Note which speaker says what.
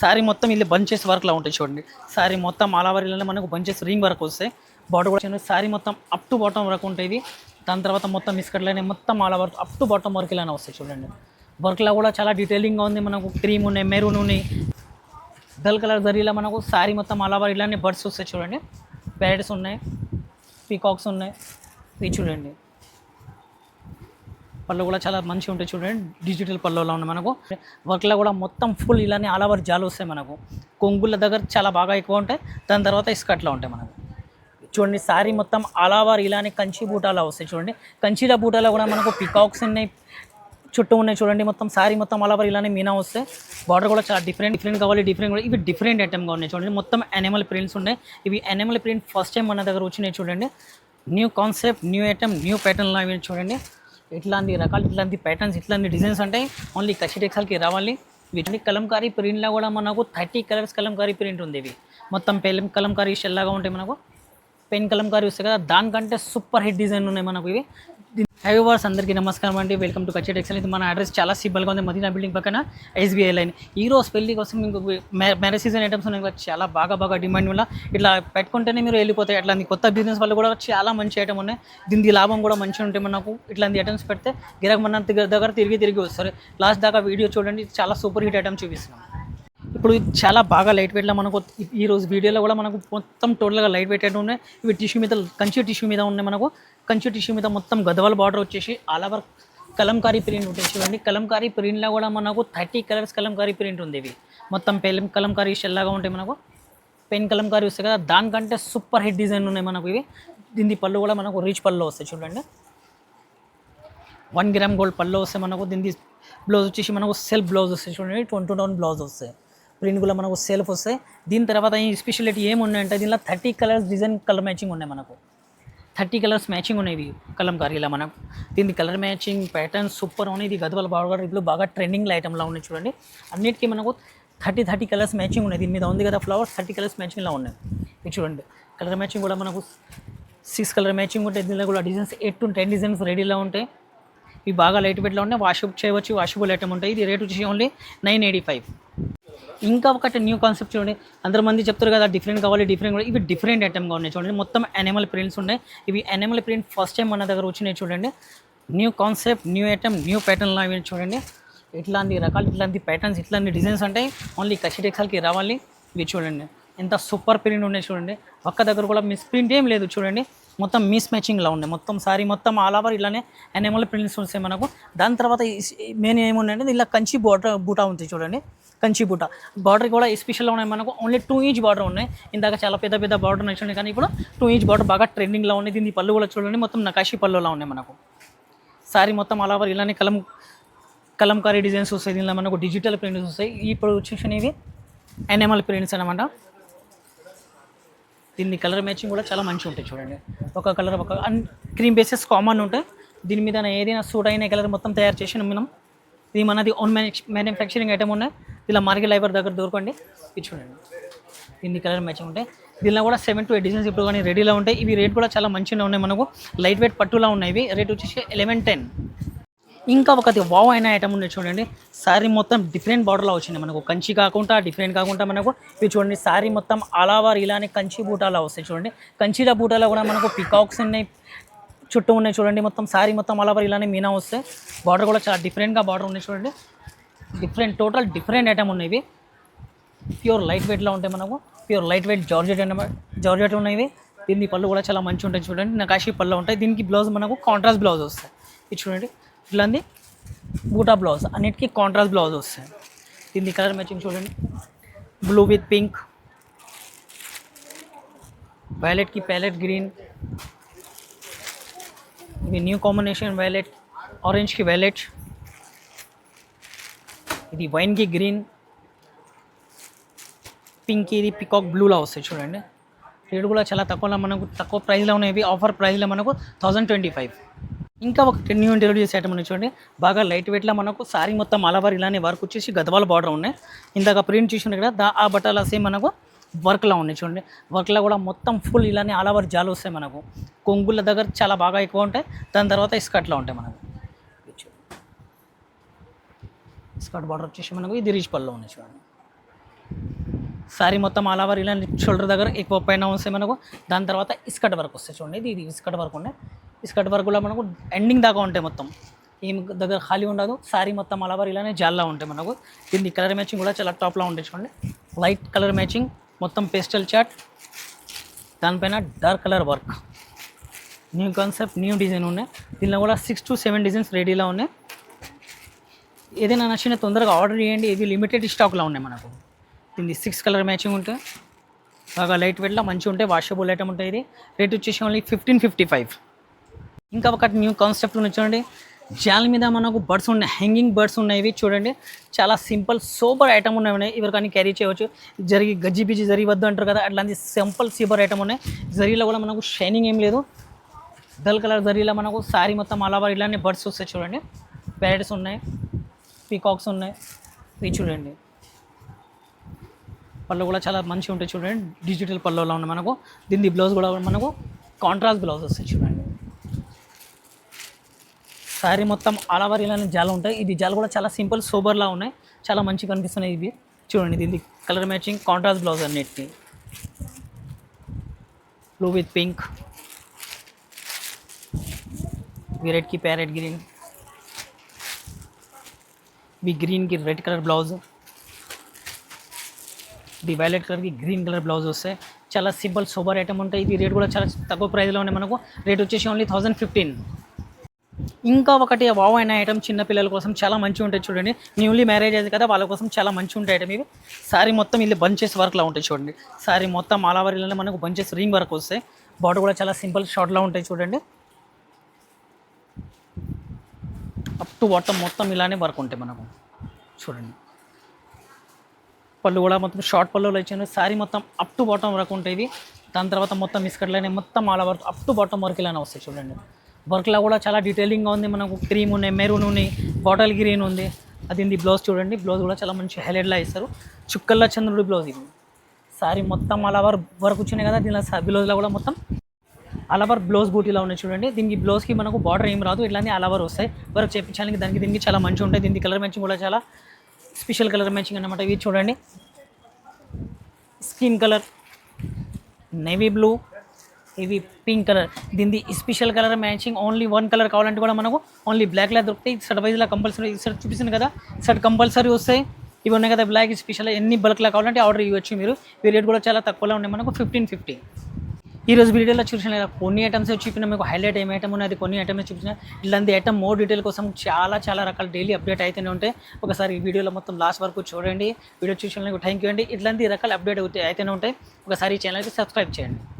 Speaker 1: శారీ మొత్తం ఇలా బంచెస్ వర్క్లా ఉంటాయి చూడండి. శారీ మొత్తం అలావరిలోనే మనకు బంచెస్ రింగ్ వర్క్ వస్తాయి. బాటం కూడా శారీ మొత్తం అప్ టు బాటం వరకు ఉంటుంది దాని తర్వాత మొత్తం మిస్కట్లనే మొత్తం అలా వరకు అప్ టు బాటం వర్క్ ఇలానే వస్తాయి చూడండి. వర్క్లో కూడా చాలా డీటెయిలింగ్గా ఉంది. మనకు క్రీమ్ ఉన్నాయి మెరూన్ ఉన్నాయి. డల్ కలర్ జరిగేలా మనకు శారీ మొత్తం ఆల్ ఇలానే బర్డ్స్ వస్తాయి చూడండి. ప్యారెట్స్ ఉన్నాయి. పీకాక్స్ ఉన్నాయి. ఇవి చూడండి. పళ్ళు కూడా చాలా మంచిగా ఉంటాయి చూడండి. డిజిటల్ పళ్ళులో ఉన్నాయి మనకు. వర్క్లో కూడా మొత్తం ఫుల్ ఇలానే ఆల్ ఓవర్ జాలు వస్తాయి మనకు. కొంగుల దగ్గర చాలా బాగా ఎక్కువ ఉంటాయి. దాని తర్వాత ఇస్కట్లో ఉంటాయి మనకు. చూడండి సారీ మొత్తం ఆల్ ఓవర్ ఇలానే కంచి బూటాలా వస్తాయి చూడండి. కంచిల బూటాలో కూడా మనకు పికాక్స్ ఉన్నాయి. చుట్టూ ఉన్నాయి చూడండి మొత్తం సారీ మొత్తం ఆల్ ఇలానే మీనా వస్తాయి. బార్డర్ కూడా చాలా డిఫరెంట్ డిఫరెంట్ కావాలి డిఫరెంట్ కూడా. ఇవి డిఫరెంట్ ఐటమ్గా ఉన్నాయి చూడండి. మొత్తం యానిమల్ ప్రింట్స్ ఉన్నాయి. ఇవి యానిమల్ ప్రింట్ ఫస్ట్ టైం మన దగ్గర వచ్చినాయి చూడండి. New concept new item new ప్యాటర్న్లో ఇవి చూడండి. ఇట్లాంటి రకాలు ఇట్లాంటి ప్యాటర్న్స్ ఇట్లాంటి డిజైన్స్ అంటే ఓన్లీ కచ్చి టెక్స్టైల్కి రావాలి. వీటిని కలంకారీ ప్రింట్లో కూడా మనకు థర్టీ కలర్స్ కలంకారీ ప్రింట్ ఉంది ఇవి. మొత్తం పెళ్ళి కలంకారీ షెల్లాగా ఉంటాయి మనకు. పెన్ కలంకారీ వస్తాయి కదా దానికంటే సూపర్ హిట్ డిజైన్ ఉన్నాయి మనకు ఇవి. హై వర్స్ అందరికీ నమస్కారం అండి. వెల్కమ్ టు కచ్చే టెక్స్టైల్ ఇది మన అడ్రస్ చాలా సింపుల్గా ఉంది. మదీనా బిల్డింగ్ పక్కన ఎస్బీఐ లైన్ ఈ రోజు పెళ్ళి కోసం మీకు మ్యారేజ్ సీజన్ ఐటమ్స్ ఉన్నాయి కదా, చాలా బాగా బాగా డిమాండ్ వల్ల. ఇట్లా పెట్టుకుంటేనే మీరు వెళ్ళిపోతాయి అట్లాంటి కొత్త బిజినెస్ వాళ్ళు కూడా చాలా మంచి ఐటమ్ ఉన్నాయి. దీనికి లాభం కూడా మంచిగా ఉంటాయి మనకు. ఇట్లాంటి ఐటమ్స్ పెడితే గిరాక మన దగ్గర తిరిగి తిరిగి వస్తారు. లాస్ట్ దాకా వీడియో చూడండి. చాలా సూపర్ హిట్ ఐటమ్ చూపిస్తున్నాం. ఇప్పుడు చాలా బాగా లైట్ వెయిట్లో మనకు ఈరోజు వీడియోలో కూడా మనకు మొత్తం టోటల్గా లైట్ వెయిట్ అయితే ఉన్నాయి. ఇవి టిష్యూ మీద కంచి టిష్యూ మీద ఉన్నాయి మనకు. కంచి టిష్యూ మీద మొత్తం గదవల బార్డర్ వచ్చేసి ఆల్ ఓవర్ కలంకారీ ప్రింట్ ఉంటుంది చూడండి. కలంకారీ ప్రింట్లో కూడా మనకు థర్టీ కలర్స్ కలంకారీ ప్రింట్ ఉంది ఇవి. మొత్తం పెళ్ళం కలంకారీ షెల్లాగా ఉంటాయి మనకు. పెన్ కలంకారీ వస్తాయి కదా దానికంటే సూపర్ హిట్ డిజైన్ ఉన్నాయి మనకు ఇవి. దీని పళ్ళు కూడా మనకు రీచ్ పళ్ళు వస్తాయి చూడండి. వన్ గ్రామ్ గోల్డ్ పళ్ళు వస్తే మనకు. దీని బ్లౌజ్ వచ్చేసి మనకు సెల్ఫ్ బ్లౌజ్ వస్తాయి చూడండి. ట్వంటీ టౌన్ బ్లౌజ్ వస్తాయి. ప్రింట్ కూడా మనకు సెల్ఫ్ వస్తాయి. దీని తర్వాత ఈ స్పెషాలిటీ ఏమున్నాయంటే దీనిలో thirty colours design colour matching ఉన్నాయి మనకు. థర్టీ కలర్స్ మ్యాచింగ్ ఉన్నాయి కలంకారీలో మనకు. దీని కలర్ మ్యాచింగ్ ప్యాటర్న్ సూపర్ ఉన్నాయి. ఇది గదవల బాగా ఇప్పుడు బాగా ట్రెండింగ్ ఐటమ్లో ఉన్నాయి చూడండి. అన్నిటికీ మనకు థర్టీ థర్టీ కలర్స్ మ్యాచింగ్ ఉన్నాయి. దీని మీద ఉంది కదా ఫ్లవర్స్ థర్టీ కలర్స్ మ్యాచింగ్లో ఉన్నాయి. ఇది చూడండి. కలర్ మ్యాచింగ్ కూడా మనకు సిక్స్ కలర్ మ్యాచింగ్ ఉంటాయి. దీనిలో కూడా designs eight to ten designs రెడీలో ఉంటాయి. ఇవి బాగా లైట్ వెయిట్లో ఉన్నాయి. వాషప్ చేయవచ్చు వాషబుల్ ఐటమ్ ఉంటాయి. ఇది రేట్ వచ్చి ఓన్లీ నైన్ ఎయిటీ ఫైవ్ ఇంకా ఒకటి న్యూ కాన్సెప్ట్ చూడండి. అందరు మంది చెప్తారు కదా డిఫరెంట్ కావాలి డిఫరెంట్ ఇవి డిఫరెంట్ ఐటమ్గా ఉన్నాయి చూడండి. మొత్తం యానిమల్ ప్రింట్స్ ఉన్నాయి. ఇవి యానిమల్ ప్రింట్ ఫస్ట్ టైం మన దగ్గర వచ్చినాయి చూడండి. New concept new item new ప్యాటర్న్లో అవి చూడండి. ఇట్లాంటి రకాలు ఇట్లాంటి ప్యాటర్న్స్ ఇట్లాంటి డిజైన్స్ ఉంటాయి ఓన్లీ కషి టెక్స్టైల్కి రావాలి. ఇవి చూడండి. ఎంత సూపర్ ప్రింట్ ఉన్నాయి చూడండి. ఒక్క దగ్గర కూడా మిస్ ప్రింట్ ఏం లేదు చూడండి. మొత్తం మిస్ మ్యాచింగ్లో ఉన్నాయి. మొత్తం సారీ మొత్తం ఆల్ ఓవర్ ఇలానే ఎనిమల్ ప్రింట్స్ వస్తాయి మనకు. దాని తర్వాత మెయిన్ ఏమున్నాయంటే ఇలా కంచి బార్డర్ బూటా ఉంది చూడండి. కంచిపూట బార్డర్ కూడా స్పెషల్గా ఉన్నాయి మనకు. ఓన్లీ టూ ఇంచ్ బార్డర్ ఉన్నాయి. ఇందాక చాలా పెద్ద పెద్ద బార్డర్ నచ్చినాయి కానీ ఇప్పుడు టూ ఇంచ్ బార్డర్ బాగా ట్రెండింగ్లో ఉన్నాయి. దీని పళ్ళు కూడా చూడండి. మొత్తం నకాషి పళ్ళులా ఉన్నాయి మనకు. సారీ మొత్తం అలా ఇలానే కలం కలంకారీ డిజైన్స్ వస్తాయి. దీనిలో మనకు డిజిటల్ ప్రింట్స్ వస్తాయి. ఇప్పుడు వచ్చేసినవి ఎనిమల్ ప్రింట్స్ అనమాట దీన్ని కలర్ మ్యాచింగ్ కూడా చాలా మంచిగా ఉంటాయి చూడండి. ఒక కలర్ ఒక క్రీమ్ బేసెస్ కామన్ ఉంటాయి. దీని మీద ఏదైనా సూట్ అయిన కలర్ మొత్తం తయారు చేసి మనం ఇది మనది ఓన్ మ్యానుఫ్యాక్చరింగ్ ఐటమ్ ఉన్నాయి ఇలా మార్కెట్ లైబర్ దగ్గర దొరకండి. ఇది చూడండి. దీని కలర్ మ్యాచింగ్ ఉంటాయి. దీనిలో కూడా సెవెన్ టు ఎయిట్ డిజైన్స్ ఇప్పుడు కానీ రెడీలో ఉంటాయి. ఇవి రేట్ కూడా చాలా మంచిగా ఉన్నాయి మనకు. లైట్ వెయిట్ పట్టులా ఉన్నాయి ఇవి. రేట్ వచ్చేసి ఎలెవెన్ టెన్ ఇంకా ఒకటి వావ్ అయిన ఐటమ్ ఉంది చూడండి. శారీ మొత్తం డిఫరెంట్ బార్డర్లో వచ్చింది మనకు. కంచి కాకుండా డిఫరెంట్ కాకుండా మనకు. ఇవి చూడండి శారీ మొత్తం అలావారు ఇలానే కంచి బూటాలో వస్తాయి చూడండి. కంచిల బూటాలో కూడా మనకు పికాక్స్ ఉన్నాయి. చుట్టూ ఉన్నాయి చూడండి మొత్తం శారీ మొత్తం అలా ఇలానే మీనా వస్తే బార్డర్ కూడా చాలా డిఫరెంట్గా బార్డర్ ఉన్నాయి చూడండి. డిఫరెంట్ టోటల్ డిఫరెంట్ ఐటమ్ ఉన్నాయి ఇవి. ప్యూర్ లైట్ వెయిట్లో ఉంటాయి మనకు. Pure light weight georgette georgette ఉన్నాయి దీని పళ్ళు కూడా చాలా మంచి ఉంటాయి చూడండి. నకాషి పళ్ళు ఉంటాయి. దీనికి బ్లౌజ్ మనకు కాంట్రాస్ట్ బ్లౌజ్ వస్తాయి. ఇది చూడండి. ఇట్లాంటి బూటా బ్లౌజ్ అన్నిటికీ కాంట్రాస్ట్ బ్లౌజ్ వస్తాయి. దీని కలర్ మ్యాచింగ్ చూడండి. బ్లూ విత్ పింక్ వైలెట్కి ప్యాలెట్ గ్రీన్ ఇది న్యూ కాంబినేషన్ వైలెట్ ఆరెంజ్కి వైలెట్ ఇది వైన్కి గ్రీన్ పింక్ ఇది పికాక్ బ్లూలో వస్తాయి చూడండి. రేటు కూడా చాలా తక్కువలో మనకు తక్కువ ప్రైస్లో ఉన్నాయి. ఆఫర్ ప్రైస్లో మనకు థౌజండ్ ట్వంటీ ఫైవ్ ఇంకా ఒక న్యూ ఇంట్రొడ్యూస్ ఐటమ్ ఉన్నాయి చూడండి. బాగా లైట్ వెయిట్లో మనకు సారీ మొత్తం అలవారు ఇలానే వర్క్ వచ్చేసి గదవాల బార్డర్ ఉన్నాయి. ఇందాక ప్రింట్ చూసిన కదా దా ఆ బట్టల సేమ్ మనకు వర్క్లో ఉన్నాయి చూడండి. వర్క్లో కూడా మొత్తం ఫుల్ ఇలానే అలవారు జాలు వస్తాయి మనకు. కొంగుల దగ్గర చాలా బాగా ఎక్కువ ఉంటాయి. దాని తర్వాత ఇస్కట్లో ఉంటాయి మనకు. స్కర్ట్ బార్డర్ వచ్చేసి మనకు ఇది రీచ్ పళ్ళు ఉన్నాయి చూడండి. సారీ మొత్తం ఆల్ ఓవర్ ఇలా షోల్డర్ దగ్గర ఎక్కువ పైన వస్తాయి మనకు. దాని తర్వాత ఇస్కట్ వర్క్ వస్తాయి చూడండి. ఇది ఇది ఇస్కట్ వర్క్ ఉండే ఇస్కట్ వర్క్ కూడా మనకు ఎండింగ్ దాకా ఉంటాయి మొత్తం. ఏం దగ్గర ఖాళీ ఉండదు. సారీ మొత్తం అలవారు ఇలానే జాల్లా ఉంటాయి మనకు. దీన్ని కలర్ మ్యాచింగ్ కూడా చాలా టాప్లో ఉంటాయి చూడండి. లైట్ కలర్ మ్యాచింగ్ మొత్తం పేస్టల్ చాట్ దానిపైన dark colour work new concept new design ఉన్నాయి. దీనిలో కూడా సిక్స్ టు సెవెన్ డిజైన్స్ రెడీలో ఉన్నాయి. ఏదైనా నచ్చిన తొందరగా ఆర్డర్ చేయండి. ఇవి లిమిటెడ్ స్టాక్లో ఉన్నాయి మనకు. దీన్ని సిక్స్ కలర్ మ్యాచింగ్ ఉంటుంది బాగా లైట్ వెయిట్లో మంచిగా ఉంటాయి. వాషబుల్ ఐటమ్ ఉంటాయి ఇది. రేట్ వచ్చేసి ఓన్లీ ఫిఫ్టీన్ ఫిఫ్టీ ఫైవ్ ఇంకా ఒకటి న్యూ కాన్సెప్ట్ ఉంది చూడండి. జాల్ మీద మనకు బర్డ్స్ ఉన్నాయి హ్యాంగింగ్ బర్డ్స్ ఉన్నాయి ఇవి చూడండి. చాలా సింపుల్ సూపర్ ఐటమ్ ఉన్నాయి ఇవి కానీ క్యారీ చేయవచ్చు. జరిగి గజ్జి బిజి జరిగి వద్దు అంటారు కదా అట్లాంటి సింపుల్ సూపర్ ఐటమ్ ఉన్నాయి. జరిలో కూడా మనకు షైనింగ్ ఏం లేదు. డల్ కలర్ జరీలో మనకు సారీ మొత్తం అలావర్ ఇలానే బర్డ్స్ వస్తాయి చూడండి. ప్యారెట్స్ ఉన్నాయి పీకాక్స్ ఉన్నాయి. ఇవి చూడండి. పళ్ళు కూడా చాలా మంచిగా ఉంటాయి చూడండి. డిజిటల్ పళ్ళులో ఉన్నాయి మనకు. దీని బ్లౌజ్ కూడా మనకు కాంట్రాస్ట్ బ్లౌజ్ వస్తాయి చూడండి. శారీ మొత్తం ఆల్ ఓవర్ ఇలానే జాలు ఉంటాయి. ఇది జాలు కూడా చాలా సింపుల్ సూపర్లా ఉన్నాయి. చాలా మంచిగా కనిపిస్తున్నాయి ఇవి. చూడండి దీనికి కలర్ మ్యాచింగ్ కాంట్రాస్ట్ బ్లౌజ్ అన్నిటికి. బ్లూ విత్ పింక్ రెడ్కి ప్యారెట్ గ్రీన్. ఈ గ్రీన్కి రెడ్ కలర్ బ్లౌజ్. ఇది వైలెట్ కలర్కి గ్రీన్ కలర్ బ్లౌజ్ వస్తాయి. చాలా సింపుల్ సూపర్ ఐటమ్ ఉంటాయి. ఇది రేట్ కూడా చాలా తక్కువ ప్రైస్లో ఉన్నాయి మనకు. రేట్ వచ్చేసి ఓన్లీ థౌజండ్ ఫిఫ్టీన్ ఇంకా ఒకటి వావ్ అయిన ఐటమ్ చిన్నపిల్లల కోసం చాలా మంచిగా ఉంటాయి చూడండి. న్యూలీ మ్యారేజ్ అయింది కదా వాళ్ళ కోసం చాలా మంచిగా ఉంటాయి ఐటమ్ ఇవి. సారీ మొత్తం ఇల్లు బంచెస్ వర్క్లో ఉంటాయి చూడండి. సారీ మొత్తం మాలావరిలోనే మనకు బంచెస్ రింగ్ వర్క్ వస్తాయి. బాడీ కూడా చాలా సింపుల్ షార్ట్లో ఉంటాయి చూడండి. అప్ టు బాటమ్ మొత్తం ఇలానే వర్క్ ఉంటాయి మనకు. చూడండి. పళ్ళు కూడా మొత్తం షార్ట్ పళ్ళులో ఇచ్చాను. శారీ మొత్తం అప్ టు బాటమ్ వరకు ఉంటాయి దాని తర్వాత మొత్తం మిస్కట్లనే మొత్తం all over up to bottom వరకు ఇలానే వస్తాయి చూడండి. వర్క్లో కూడా చాలా డీటెయిలింగ్గా ఉంది. మనకు క్రీమ్ ఉన్నాయి మెరూన్ ఉన్నాయి బాటల్ గ్రీన్ ఉంది. అది ఇది బ్లౌజ్ చూడండి. బ్లౌజ్ కూడా చాలా మంచి హైలైట్లా ఇస్తారు చుక్కల్లా చంద్రుడి బ్లౌజ్ ఇది. సారీ మొత్తం అలవర్ వర్క్ వచ్చినాయి కదా దీనిలో బ్లౌజ్లో కూడా మొత్తం అలవర్ బ్లౌజ్ బూటీలో ఉన్నాయి చూడండి. దీనికి బ్లౌజ్కి మనకు బార్డర్ ఏం రాదు ఇట్లానే అలవర్ వస్తాయి. వర్క్ చేయించడానికి దానికి దీనికి చాలా మంచిగా ఉంటాయి. దీనికి కలర్ మ్యాచింగ్ కూడా చాలా స్పెషల్ కలర్ మ్యాచింగ్ అనమాట ఇవి చూడండి. స్కిన్ కలర్ నేవీ బ్లూ ఇవి పింక్ కలర్. దీనిది special colour matching only one colour కావాలంటే కూడా మనకు ఓన్లీ బ్లాక్ దొరుకుతాయి. షర్ట్ వైజ్లా కంపల్సరీ షర్ట్ చూపిస్తుంది కదా? షర్ట్ కంపల్సరీ వస్తాయి. ఇవి ఉన్నాయి కదా బ్లాక్ స్పెషల్ ఎన్ని బల్క్లో కావాలంటే ఆర్డర్ ఇవ్వచ్చు మీరు. ఈ రేట్ కూడా చాలా తక్కువలో ఉన్నాయి మనకు ఫిఫ్టీన్ ఫిఫ్టీ ఈ రోజు వీడియోలో చూసిన కొన్ని ఐటమ్స్ చూపిన మీకు హైలైట్ ఏం ఐటమ్ ఉన్నది కొన్ని ఐటమ్స్ చూపించిన ఇలాంటి ఐటమ్ మోర్ డీటెయిల్ కోసం చాలా చాలా రకాల డైలీ అప్డేట్ అయితేనే ఉంటాయి. ఒకసారి ఈ వీడియోలో మొత్తం లాస్ట్ వరకు చూడండి. వీడియో చూసిన థ్యాంక్ యూ అండి. ఇట్లాంటి రకాల అప్డేట్ అయితేనే ఉంటాయి. ఒకసారి ఈ ఛానల్కి సబ్స్క్రైబ్ చేయండి.